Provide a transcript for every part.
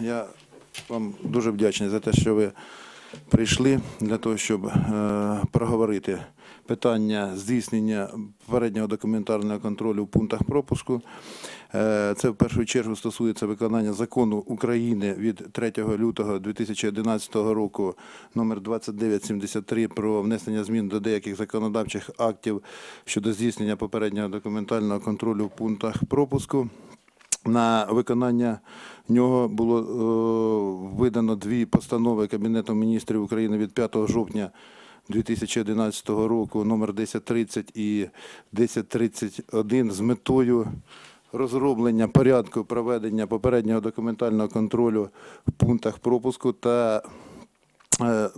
Я вам дуже вдячний за те, що ви прийшли для того, щоб е, проговорити питання здійснення попереднього документарного контролю в пунктах пропуску. Е, Це в першу чергу стосується виконання закону України від 3 лютого 2011 року номер 2973 про внесення змін до деяких законодавчих актів щодо здійснення попереднього документального контролю в пунктах пропуску. На виконання нього було е, видано дві постанови Кабінету міністрів України від 5 жовтня 2011 року, номер 1030 і 1031 з метою розроблення порядку проведення попереднього документального контролю в пунктах пропуску та е,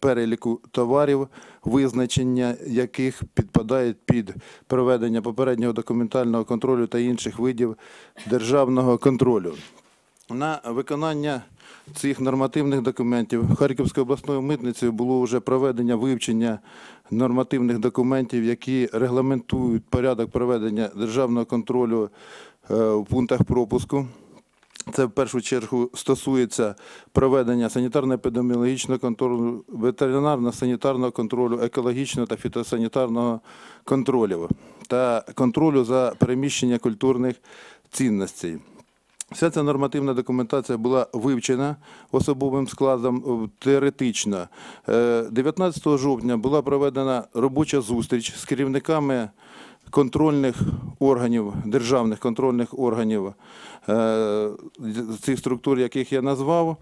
переліку товарів, визначення яких підпадають під проведення попереднього документального контролю та інших видів державного контролю. На виконання цих нормативних документів Харківською обласною митницею було вже проведення вивчення нормативних документів, які регламентують порядок проведення державного контролю е, в пунктах пропуску. Це в першу чергу стосується проведення санітарно-епідеміологічного контролю, ветеринарно-санітарного контролю, екологічного та фітосанітарного контролю та контролю за переміщення культурних цінностей. Вся ця нормативна документація була вивчена особовим складом е, теоретично. Е, 19 жовтня була проведена робоча зустріч з керівниками контрольних органів, державних контрольних органів е, цих структур, яких я назвав.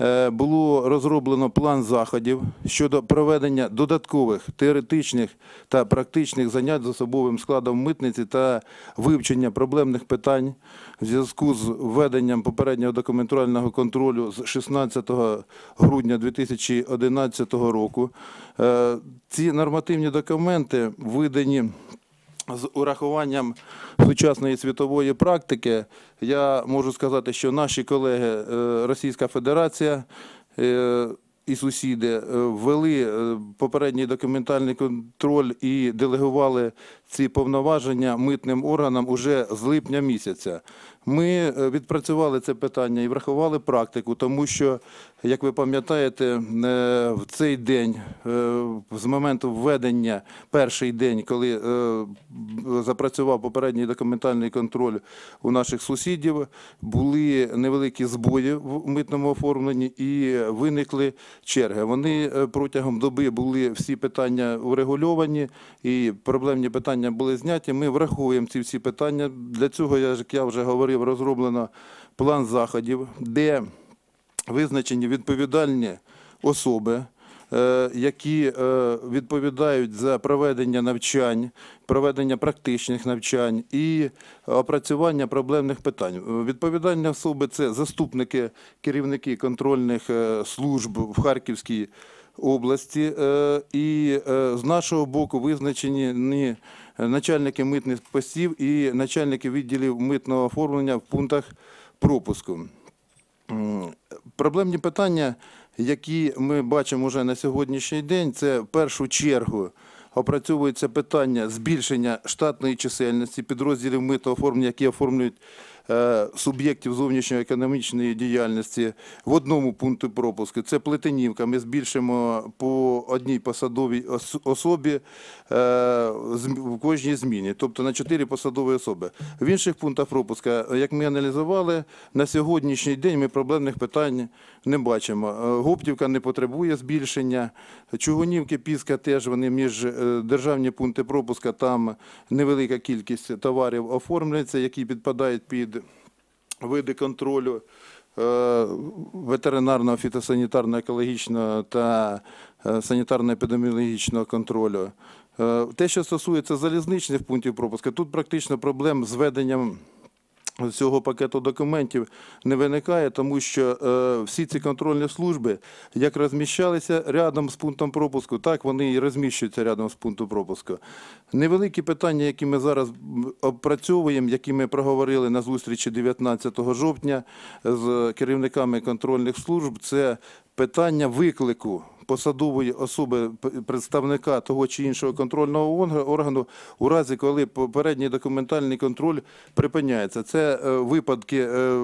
Е, Було розроблено план заходів щодо проведення додаткових теоретичних та практичних занять з особовим складом митниці та вивчення проблемних питань в зв'язку з введенням попереднього документального контролю з 16 грудня 2011 року. Е, Ці нормативні документи видані з урахуванням сучасної світової практики, я можу сказати, що наші колеги е, Російська Федерація е, і сусіди е, ввели е, попередній документальний контроль і делегували ці повноваження митним органам уже з липня місяця. Ми е, відпрацювали це питання і врахували практику, тому що, як ви пам'ятаєте, в цей день, з моменту введення, перший день, коли запрацював попередній документальний контроль у наших сусідів, були невеликі збої в митному оформленні і виникли черги. Вони е, протягом доби були всі питання урегульовані і проблемні питання були зняті. Ми враховуємо ці всі питання. Для цього, як я вже говорив, розроблено план заходів, де визначені відповідальні особи, які е, відповідають за проведення навчань, проведення практичних навчань і опрацювання проблемних питань. Е, Відповідальні особи це заступники, керівники контрольних е, служб в Харківській області. е, І е, з нашого боку визначені начальники митних постів і начальники відділів митного оформлення в пунктах пропуску. Проблемні питання, які ми бачимо вже на сьогоднішній день, це в першу чергу опрацьовується питання збільшення штатної чисельності підрозділів мито оформлення, які оформлюють суб'єктів зовнішньої економічної діяльності в одному пункті пропуску. Це Плетенівка. Ми збільшимо по одній посадовій особі е, в кожній зміні, тобто на чотири посадові особи. В інших пунктах пропуска, як ми аналізували, на сьогоднішній день ми проблемних питань не бачимо. Е, Гоптівка не потребує збільшення. Чугунівки, Піска теж вони між е, державні пункти пропуска, там невелика кількість товарів оформлюється, які підпадають під види контролю е, ветеринарного, фітосанітарного, екологічного та е, санітарно-епідеміологічного контролю. Е, Те, що стосується залізничних пунктів пропуска, тут практично проблем з веденням цього пакету документів не виникає, тому що е, всі ці контрольні служби, як розміщалися рядом з пунктом пропуску, так вони і розміщуються рядом з пунктом пропуску. Невеликі питання, які ми зараз опрацьовуємо, які ми проговорили на зустрічі 19 жовтня з керівниками контрольних служб, це питання виклику посадової особи представника того чи іншого контрольного органу у разі, коли попередній документальний контроль припиняється. Це е, випадки е,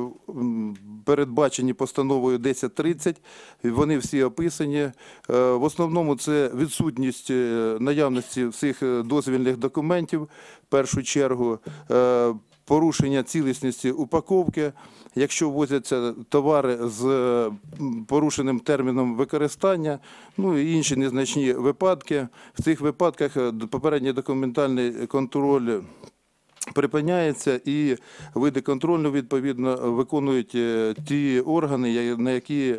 передбачені постановою 1030. Вони всі описані. Е, В основному це відсутність наявності всіх дозвільних документів, в першу чергу, порушення цілісності упаковки. Якщо ввозяться товари з е, порушеним терміном використання, ну і інші незначні випадки. В цих випадках е, попередній документальний контроль припиняється і види контролю відповідно виконують е, ті органи, на які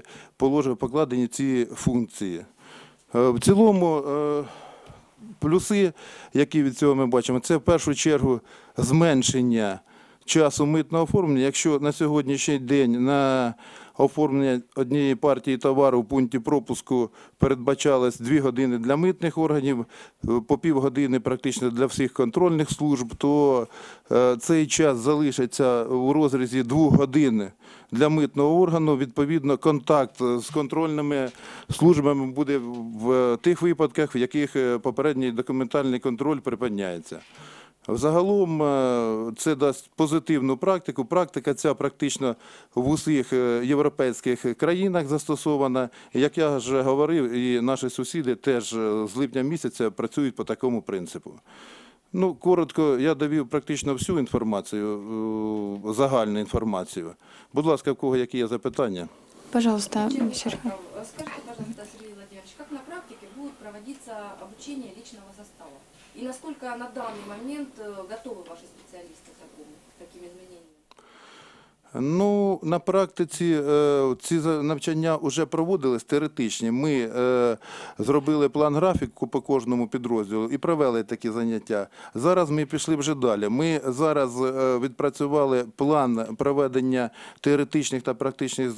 покладені ці функції. В цілому плюси, які від цього ми бачимо, це в першу чергу зменшення часу митного оформлення. Якщо на сьогоднішній день на оформлення однієї партії товару в пункті пропуску передбачалось 2 години для митних органів, е, по півгодини практично для всіх контрольних служб, то е, цей час залишиться у розрізі 2 годин для митного органу. Відповідно, контакт з контрольними службами буде в тих випадках, в яких е, попередній документальний контроль припиняється. Загалом е, це дасть позитивну практику. Практика ця практично в усіх е, європейських країнах застосована. Як я вже говорив, і наші сусіди теж е, з липня місяця працюють по такому принципу. Ну, коротко, я довів практично всю інформацію, загальну інформацію. Будь ласка, в кого які є запитання? Пожалуйста, Сергей. Пожалуйста, Сергей будет проводиться обучение личного состава? И насколько на данный момент э, готовы ваши специалисты к такому, к таким изменениям? Ну, на практиці е, ці навчання вже проводились теоретичні. Ми е, зробили план графіку по кожному підрозділу і провели такі заняття. Зараз ми пішли вже далі. Ми зараз е, відпрацювали план проведення теоретичних та практичних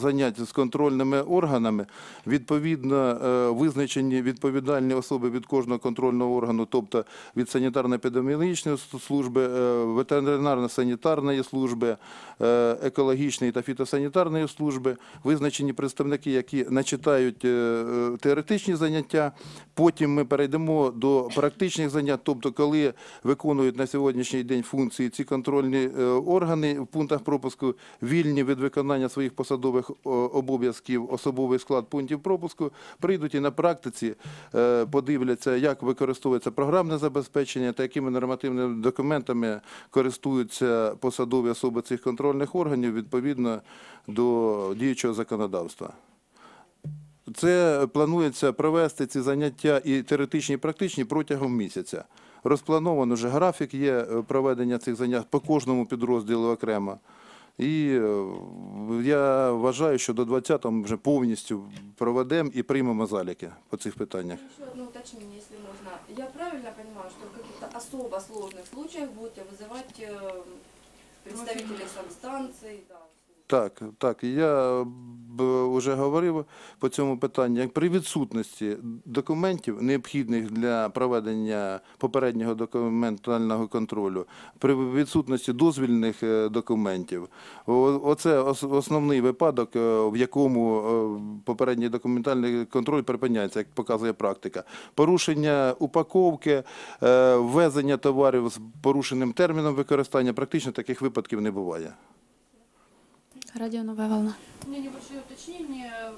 занять з контрольними органами. Відповідно, визначені відповідальні особи від кожного контрольного органу, тобто від санітарно-епідеміологічної служби, ветеринарно-санітарної служби, екологічної та фітосанітарної служби, визначені представники, які начитають е, е, теоретичні заняття. Потім ми перейдемо до практичних занять, тобто, коли виконують на сьогоднішній день функції ці контрольні е, органи в пунктах пропуску, вільні від виконання своїх посадових обов'язків, особовий склад пунктів пропуску, прийдуть і на практиці е, подивляться, як використовується програмне забезпечення та якими нормативними документами користуються посадові особи цих контрольних органів відповідно до діючого законодавства. Це планується провести ці заняття і теоретичні, і практичні протягом місяця. Розплановано вже графік є е, проведення цих занять по кожному підрозділу окремо. І е, я вважаю, що до 20-го ми вже повністю проведемо і приймемо заліки по цих питаннях. Еще одно уточнение, если можно. Я правильно понимаю, что в каких-то особо сложных случаях будете вызывать представителей санстанций? Да, Так, так. Я вже говорив по цьому питанню. Як При відсутності документів, необхідних для проведення попереднього документального контролю, при відсутності дозвільних е, документів, оце основний випадок, е, в якому е, попередній документальний контроль припиняється, як показує практика. Порушення упаковки, ввезення товарів з порушеним терміном використання, практично таких випадків не буває. Радио «Новая волна». У меня небольшое уточнение.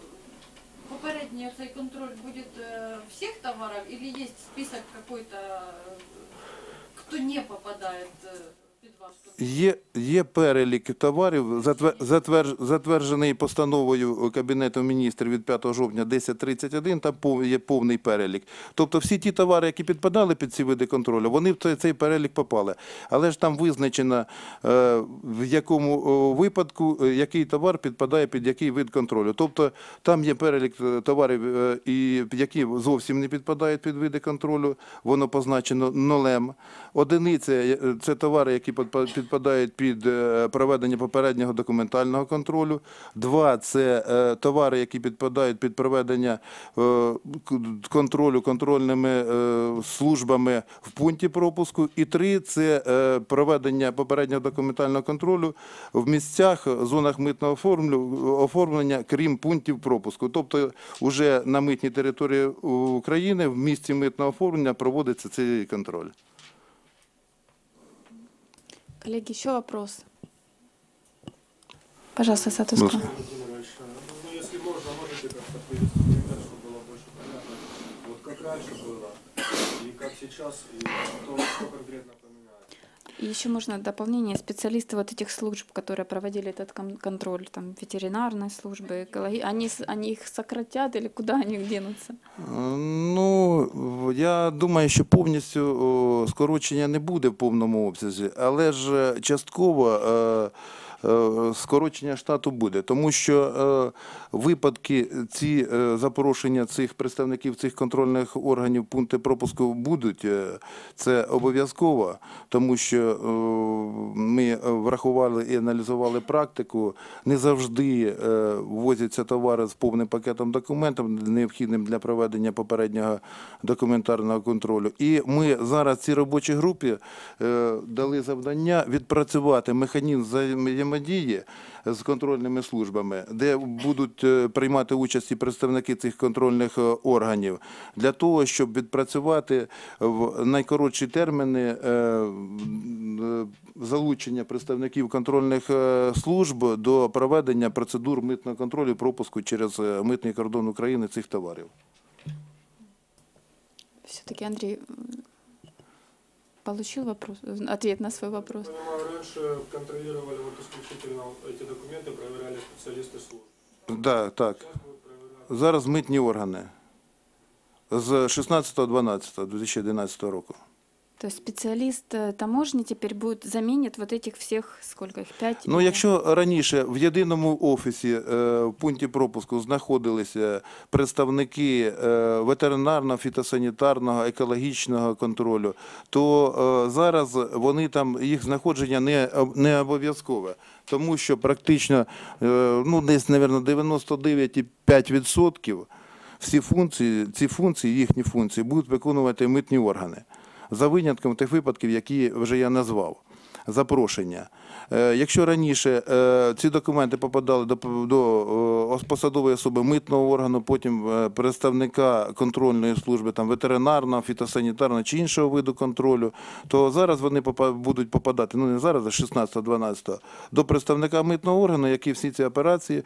Попередний цей контроль будет э, всех товаров или есть список какой-то, э, кто не попадает Є, є перелік товарів, затвер- затверджений постановою Кабінету міністрів від 5 жовтня 1031, там є повний перелік. Тобто всі ті товари, які підпадали під ці види контролю, вони в цей, перелік попали. Але ж там визначено, е, в якому випадку е, який товар підпадає під який вид контролю. Тобто там є перелік е, товарів, е, які зовсім не підпадають під види контролю, воно позначено нолем. Одиниця е, це товари, які які підпа- підпадають під е, проведення попереднього документального контролю. Два це е, товари, які підпадають під проведення е, контролю контрольними службами в пункті пропуску. І три це проведення попереднього документального контролю в місцях, зонах митного оформлення, крім пунктів пропуску. Тобто, вже на митній території України в місці митного оформлення проводиться цей контроль. Коллеги, еще вопрос. Пожалуйста, Сатускова. Будь Владимирович, ну, если можно, можете как-то привести пример, чтобы было больше понятно, вот как раньше было, и как сейчас, и что, что конкретно. И еще можно дополнение. Специалисты вот этих служб, которые проводили этот кон- контроль, там ветеринарной службы, экологи... они, с- они их сократят или куда они денутся? Ну, я думаю, що повністю о, скорочення не буде в повному обсязі, але ж е, частково е, е, скорочення штату буде, тому що е, випадки ці е, запрошення цих представників цих контрольних органів пункти пропуску будуть. е, Це обов'язково, тому що е, ми врахували і аналізували практику. Не завжди е, ввозяться товари з повним пакетом документів, необхідним для проведення попереднього документарного контролю. І ми зараз цій робочій групі е, дали завдання відпрацювати механізм взаємодії з контрольними службами, де будуть е, приймати участь і представники цих контрольних е, органів, для того, щоб відпрацювати в найкоротші терміни е, залучення представників контрольних служб до проведення процедур митного контролю пропуску через митний кордон України цих товарів. Все-таки Андрей м, получил вопрос, э, ответ на свой вопрос. Я понимаю, раньше контролировали вот исключительно эти документы, проверяли специалисты служб. Да, так. Сейчас будут проверять. Зараз митні органи з 16.12.2011 року. То есть специалист э, таможни теперь будет заменит вот этих всех, сколько их, пять? Ну, якщо раніше в єдиному офісі е, в пункті пропуску знаходилися представники е, ветеринарного, фітосанітарного, екологічного контролю, то е, зараз вони там їх знаходження не, не обов'язкове, тому що практично ну, десь, мабуть, 99,5% всі функції, ці функції, їхні функції будуть виконувати митні органи. За винятком тих випадків, які вже я назвав запрошення. Е, Якщо раніше е, ці документи попадали до, е, посадової особи митного органу, потім представника контрольної служби, там ветеринарного, фітосанітарного чи іншого виду контролю, то зараз вони будуть попадати, ну не зараз, а 16-12, до представника митного органу, який всі ці операції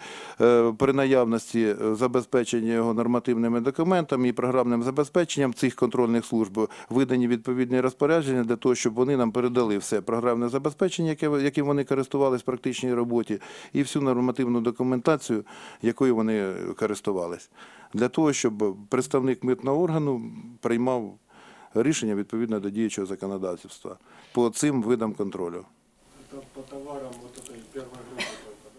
при наявності забезпечення його нормативними документами і програмним забезпеченням цих контрольних служб видані відповідні розпорядження для того, щоб вони нам передали все програмне забезпечення, яке, яким вони користувались в практичній роботі, і всю нормативну документацію, якою вони користувались, для того, щоб представник митного органу приймав рішення відповідно до діючого законодавства по цим видам контролю. Это по товарам вот этой первой группы только,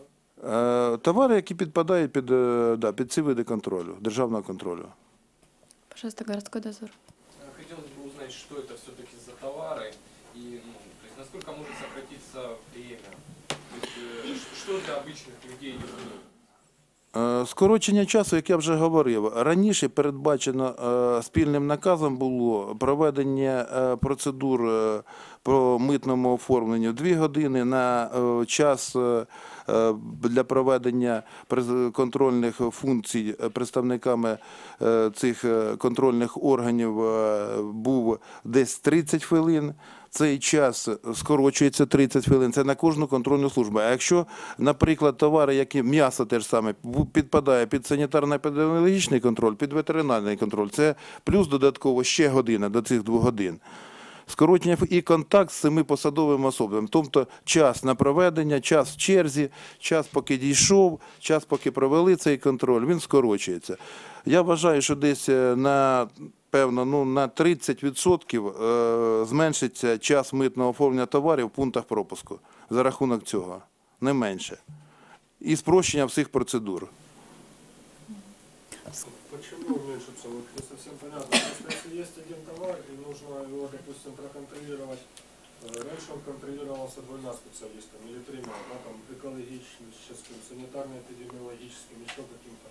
да? Е, Товари, які підпадають під, е, да, під ці види контролю, державного контролю. Пожалуйста, городской дозор. А, Хотелось бы узнать, что это все-таки может сократиться время. То есть, э, ш- что для обычных людей нужно? Е, Скорочення часу, як я вже говорив, раніше передбачено е, спільним наказом було проведення е, процедур е, по митному оформленню 2 години на е, час е, е, для проведення приз- контрольних функцій е, представниками е, цих е, контрольних органів е, був десь 30 хвилин. Цей час скорочується 30 хвилин. Це на кожну контрольну службу. А якщо, наприклад, товари, які м'ясо теж саме підпадає під санітарно-епідеміологічний контроль, під ветеринарний контроль, це плюс додатково ще година до цих двох годин. Скорочення і контакт з цими посадовими особами. Тобто час на проведення, час в черзі, час поки дійшов, час поки провели цей контроль, він скорочується. Я вважаю, що десь е, на певно ну, на 30% е, зменшиться час митного оформлення товарів в пунктах пропуску за рахунок цього, не менше. І спрощення всіх процедур. Почему уменьшится? Вот не совсем понятно. Просто если есть один товар и нужно его, допустим, проконтролировать Э, Раньше он контролировался двумя специалистами или тремя, да, там экологическим, санитарно-эпидемиологическим, еще каким-то.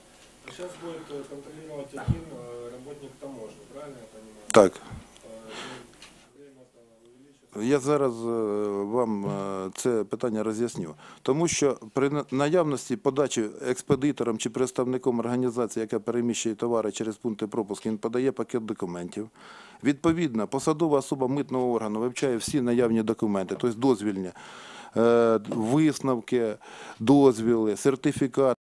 А сейчас будет э, контролировать один э, работник таможни, правильно я понимаю? Так. Э, ну, время-то увеличится. Я зараз е, вам е, це питання роз'ясню. Тому що при на- наявності подачі експедитором чи представником організації, яка переміщує товари через пункти пропуску, він подає пакет документів. Відповідно, посадова особа митного органу вивчає всі наявні документи, тобто дозвільні, е, висновки, дозвіли, сертифікати.